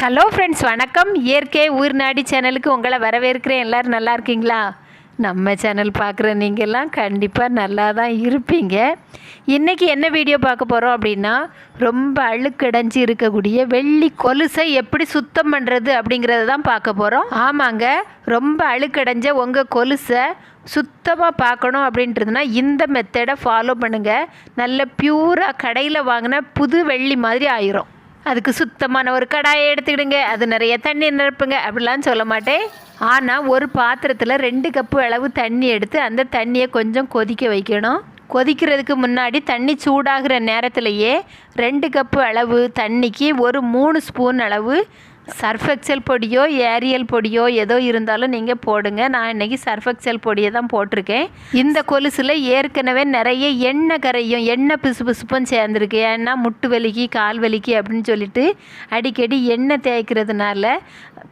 Hello friends வணக்கம். இயற்கை உயிர்நாடி சேனலுக்கு உங்களை வரவேற்கிறேன். எல்லோரும் நல்லா இருக்கீங்களா? நம்ம சேனல் பார்க்குற நீங்கள்லாம் கண்டிப்பாக நல்லா தான் இருப்பீங்க. இன்றைக்கி என்ன வீடியோ பார்க்க போகிறோம் அப்படின்னா ரொம்ப அழுக்கடைஞ்சி இருக்கக்கூடிய வெள்ளி கொலுசை எப்படி சுத்தம் பண்ணுறது அப்படிங்கிறத தான் பார்க்க போகிறோம் ஆமாங்க ரொம்ப அழுக்கடைஞ்ச உங்கள் கொலுசை சுத்தமாக பார்க்கணும் அப்படின்றதுனா இந்த மெத்தடை ஃபாலோ பண்ணுங்கள் நல்ல பியூராக கடையில் வாங்கின புது வெள்ளி மாதிரி ஆயிரும். அதுக்கு சுத்தமான ஒரு கடாயை எடுத்துக்கிடுங்க. அது நிறைய தண்ணி நிரப்புங்க. அப்படிலாம் சொல்ல மாட்டேன். ஆனால் ஒரு பாத்திரத்தில் ரெண்டு கப்பு அளவு தண்ணி எடுத்து அந்த தண்ணியை கொஞ்சம் கொதிக்க வைக்கணும். கொதிக்கிறதுக்கு முன்னாடி தண்ணி சூடாகிற நேரத்திலேயே ரெண்டு கப்பு அளவு தண்ணிக்கு ஒரு மூணு ஸ்பூன் அளவு சர்ஃபெக்சல் பொடியோ ஏரியல் பொடியோ ஏதோ இருந்தாலும் நீங்கள் போடுங்க. நான் இன்றைக்கி சர்ஃபெக்சல் பொடியை தான் போட்டிருக்கேன். இந்த கொலுசில் ஏற்கனவே நிறைய எண்ணெய் கரையும் எண்ணெய் பிசு பிசுப்பும் சேர்ந்துருக்கு. ஏன்னா முட்டு வலிக்கு கால் வலிக்கு அப்படின்னு சொல்லிட்டு அடிக்கடி எண்ணெய் தேய்க்கிறதுனால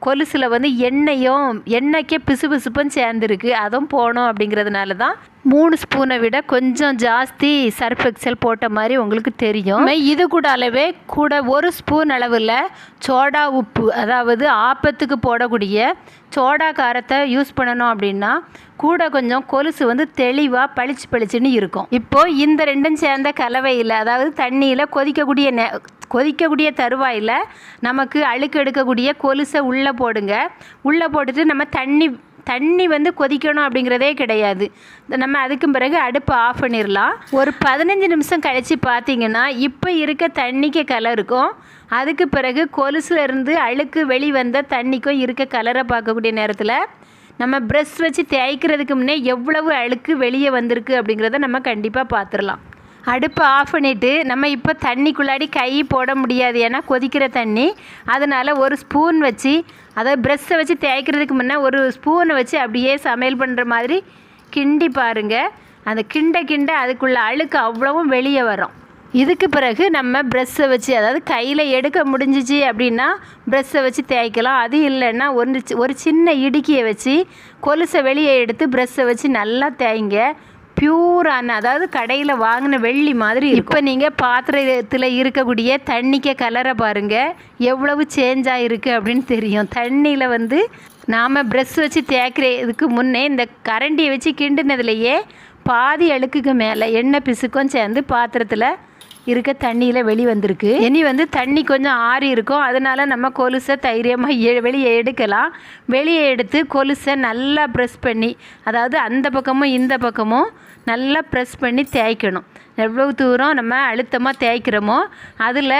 கொலுசில் வந்து எண்ணெயும் எண்ணெய்க்கே பிசு பிசுப்பும் சேர்ந்துருக்கு. அதுவும் போகணும் அப்படிங்கிறதுனால தான் மூணு ஸ்பூனை விட கொஞ்சம் ஜாஸ்தி சர்ஃப் எக்ஸல் போட்ட மாதிரி உங்களுக்கு தெரியும். இது கூட அளவே கூட ஒரு ஸ்பூன் அளவில் சோடா உப்பு அதாவது ஆப்பத்துக்கு போடக்கூடிய சோடா காரத்தை யூஸ் பண்ணணும் அப்படின்னா கூட கொஞ்சம் கொலுசு வந்து தெளிவாக பளிச்சு பளிச்சுன்னு இருக்கும். இப்போது இந்த ரெண்டும் சேர்ந்த கலவையில் அதாவது தண்ணியில் கொதிக்கக்கூடிய நெ கொதிக்கக்கூடிய தருவாயில் நமக்கு அழுக்கு எடுக்கக்கூடிய கொலுசை உள்ளே போடுங்க. உள்ளே போட்டுட்டு நம்ம தண்ணி தண்ணி வந்து கொதிக்கணும் அப்படிங்கிறதே கிடையாது. நம்ம அதுக்கும் பிறகு அடுப்பை ஆஃப் பண்ணிடலாம். ஒரு பதினஞ்சு நிமிஷம் கழித்து பார்த்தீங்கன்னா இப்போ இருக்க தண்ணிக்கு கலருக்கும் அதுக்கு பிறகு கொலுசுல இருந்து அழுக்கு வெளிவந்த தண்ணிக்கும் இருக்க கலரை பார்க்கக்கூடிய நேரத்தில் நம்ம ப்ரெஷ் வச்சு தேய்க்கிறதுக்கு முன்னே எவ்வளவு அழுக்கு வெளியே வந்திருக்கு அப்படிங்கிறத நம்ம கண்டிப்பாக பார்த்துடலாம். அடுப்பை ஆஃப் பண்ணிவிட்டு நம்ம இப்போ தண்ணிக்குள்ளாடி கை போட முடியாது. ஏன்னா கொதிக்கிற தண்ணி. அதனால் ஒரு ஸ்பூன் வச்சு அதாவது ப்ரெஷ்ஷை வச்சு தேய்க்கிறதுக்கு முன்னே ஒரு ஸ்பூனை வச்சு அப்படியே சமையல் பண்ணுற மாதிரி கிண்டி பாருங்கள் அந்த கிண்ட கிண்ட அதுக்குள்ள அழுக்கு அவ்வளவும் வெளியே வரும். இதுக்கு பிறகு நம்ம ப்ரெஷ்ஷை வச்சு அதாவது கையில் எடுக்க முடிஞ்சிச்சு அப்படின்னா ப்ரெஷ்ஷை வச்சு தேய்க்கலாம். அது இல்லைன்னா ஒரு ஒரு சின்ன இடுக்கியை வச்சு கொலுசை வெளியே எடுத்து ப்ரெஷ்ஷை வச்சு நல்லா தேய்ங்க. பியூரான அதாவது கடையில் வாங்கின வெள்ளி மாதிரி இப்போ நீங்கள் பாத்திரத்தில் இருக்கக்கூடிய தண்ணிக்க கலரை பாருங்கள் எவ்வளவு சேஞ்ச் ஆகிருக்கு அப்படின்னு தெரியும். தண்ணியில் வந்து நாம் ப்ரெஷ் வச்சு தேய்க்கிறதுக்கு முன்னே இந்த கரண்டியை வச்சு கிண்டுனதுலையே பாதி அழுக்குக்கு மேலே எண்ணெய் பிசுக்கும் சேர்ந்து பாத்திரத்தில் இருக்க தண்ணியில் வெளி வந்திருக்கு. இனி வந்து தண்ணி கொஞ்சம் ஆறி இருக்கும். அதனால நம்ம கொலுசை தைரியமாக எ வெளியே எடுக்கலாம். வெளியே எடுத்து கொலுசை நல்லா ப்ரெஸ் பண்ணி அதாவது அந்த பக்கமும் இந்த பக்கமும் நல்லா ப்ரெஸ் பண்ணி தேய்க்கணும். எவ்வளோ தூரம் நம்ம அழுத்தமாக தேய்க்கிறோமோ அதில்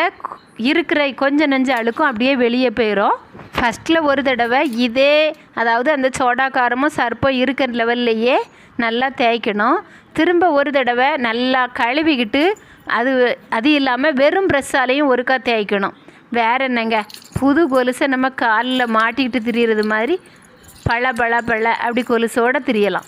இருக்கிற கொஞ்சம் நெஞ்ச அழுக்கும் அப்படியே வெளியே போயிடும் ஃபஸ்ட்டில் ஒரு தடவை இதே அதாவது அந்த சோடா காரமும் சர்ப்பம் இருக்கிற லெவல்லையே நல்லா தேய்க்கணும். திரும்ப ஒரு தடவை நல்லா கழுவிக்கிட்டு அது அது இல்லாமல் வெறும் ப்ரெஷ்ஷாலையும் ஒருக்கா தேய்க்கணும். வேற என்னங்க? புது கொலுசை நம்ம காலில் மாட்டிக்கிட்டு திரியிறது மாதிரி பழ பழ பழ அப்படி கொலுசோடு திரியலாம்.